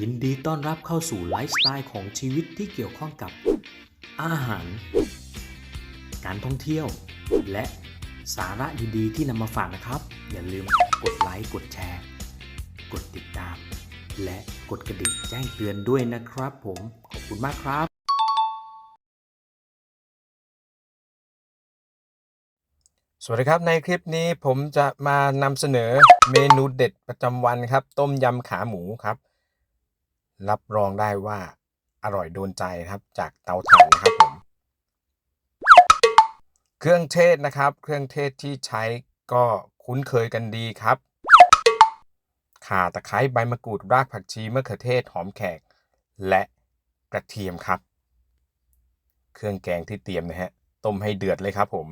ยินดีต้อนรับเข้าสู่ไลฟ์สไตล์ของชีวิตที่เกี่ยวข้องกับ อาหาร การท่องเที่ยว และสาระดีๆที่นำมาฝากนะครับ อย่าลืมกดไลค์กดแชร์ กดติดตาม และกดกระดิ่งแจ้งเตือนด้วยนะครับผมขอบคุณมากครับ สวัสดีครับในคลิปนี้ผมจะมานำเสนอเมนูเด็ดประจำวันครับ ต้มยำขาหมูครับ รับรองได้ว่าอร่อยโดนใจครับจากเตาถ่านนะครับผมเครื่องเทศนะครับ เครื่องเทศที่ใช้ก็คุ้นเคยกันดีครับ ข่าตะไคร้ใบมะกรูดรากผักชีมะเขือเทศหอมแขก และกระเทียมครับ เครื่องแกงที่เตรียมนะฮะต้มให้เดือดเลยครับผม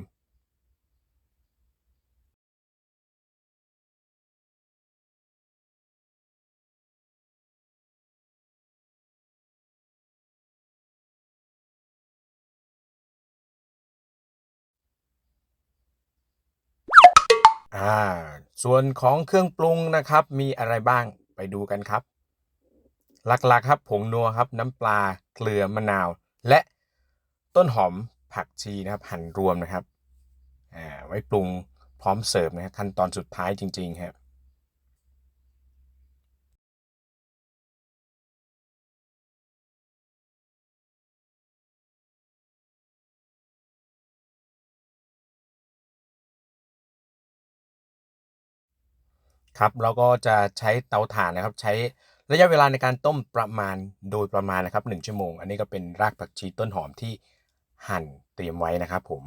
อ่า ส่วนของเครื่องปรุงนะครับ มีอะไรบ้างไปดูกันครับ หลักๆครับผงนัวครับ น้ำปลาเกลือมะนาว และต้นหอมผักชีนะครับ หั่นรวมนะครับ อ่า ไว้ปรุงพร้อมเสิร์ฟนะครับขั้นตอนสุดท้ายจริงๆครับ ครับเราก็จะใช้เตาถ่านนะครับ ใช้ระยะเวลาในการต้มประมาณโดยประมาณนะครับ1ชั่วโมง อันนี้ก็เป็นรากผักชีต้นหอมที่หั่นเตรียมไว้นะครับผม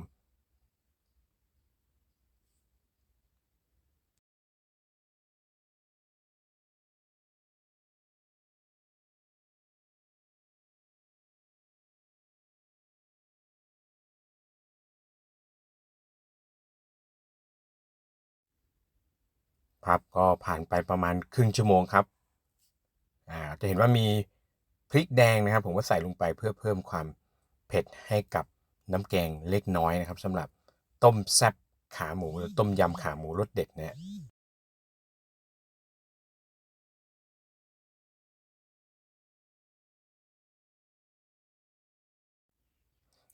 ครับก็ผ่านไปประมาณครึ่งชั่วโมงครับอ่าจะเห็นว่ามีพริกแดงนะครับ ผมก็ใส่ลงไปเพื่อเพิ่มความเผ็ดให้กับน้ำแกงเล็กน้อยนะครับสำหรับต้มแซ่บขาหมูหรือต้มยำขาหมูรสเด็ดเนี่ย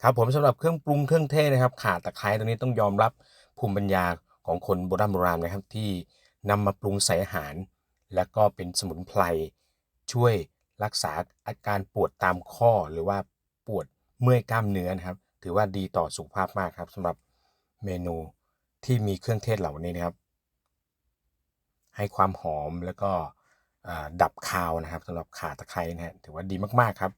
ครับผมสำหรับเครื่องปรุงเครื่องเทศนะครับ ข่าตะไคร้ตรงนี้ต้องยอมรับภูมิปัญญาของคนโบราณโบราณนะครับ ที่ นำมาปรุงใส่อาหาร และก็เป็นสมุนไพรช่วยรักษาอาการปวดตามข้อหรือว่าปวดเมื่อยกล้ามเนื้อนะครับ ถือว่าดีต่อสุขภาพมากครับสำหรับเมนูที่มีเครื่องเทศเหล่านี้นะครับ ให้ความหอมแล้วก็ดับคาวนะครับสำหรับขาตะไคร้นะฮะถือว่าดีมากๆครับ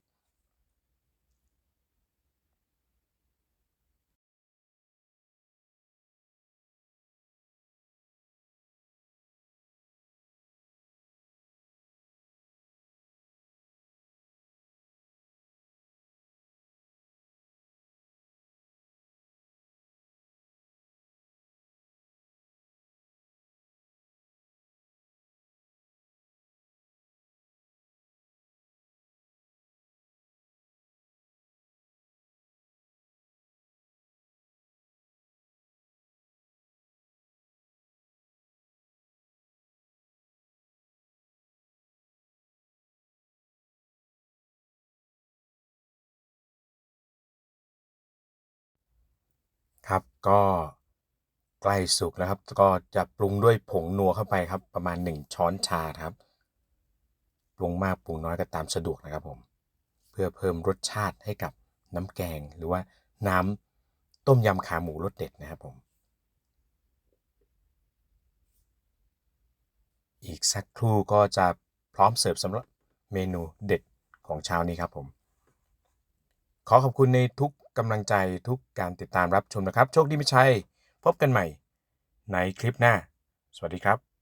ครับ ก็ใกล้สุกแล้วครับ ก็จะปรุงด้วยผงนัวเข้าไปครับ ประมาณ 1 ช้อนชาครับ ปรุงมากปรุงน้อยก็ตามสะดวกนะครับผม เพื่อเพิ่มรสชาติให้กับน้ำแกงหรือว่าน้ำต้มยำขาหมูรสเด็ดนะครับผม อีกสักครู่ก็จะพร้อมเสิร์ฟสำหรับเมนูเด็ดของเช้านี้ครับผม ขอขอบคุณในทุกกำลังใจทุกการติดตามรับชมนะครับ โชคดีไม่ใช่พบกันใหม่ในคลิปหน้า สวัสดีครับ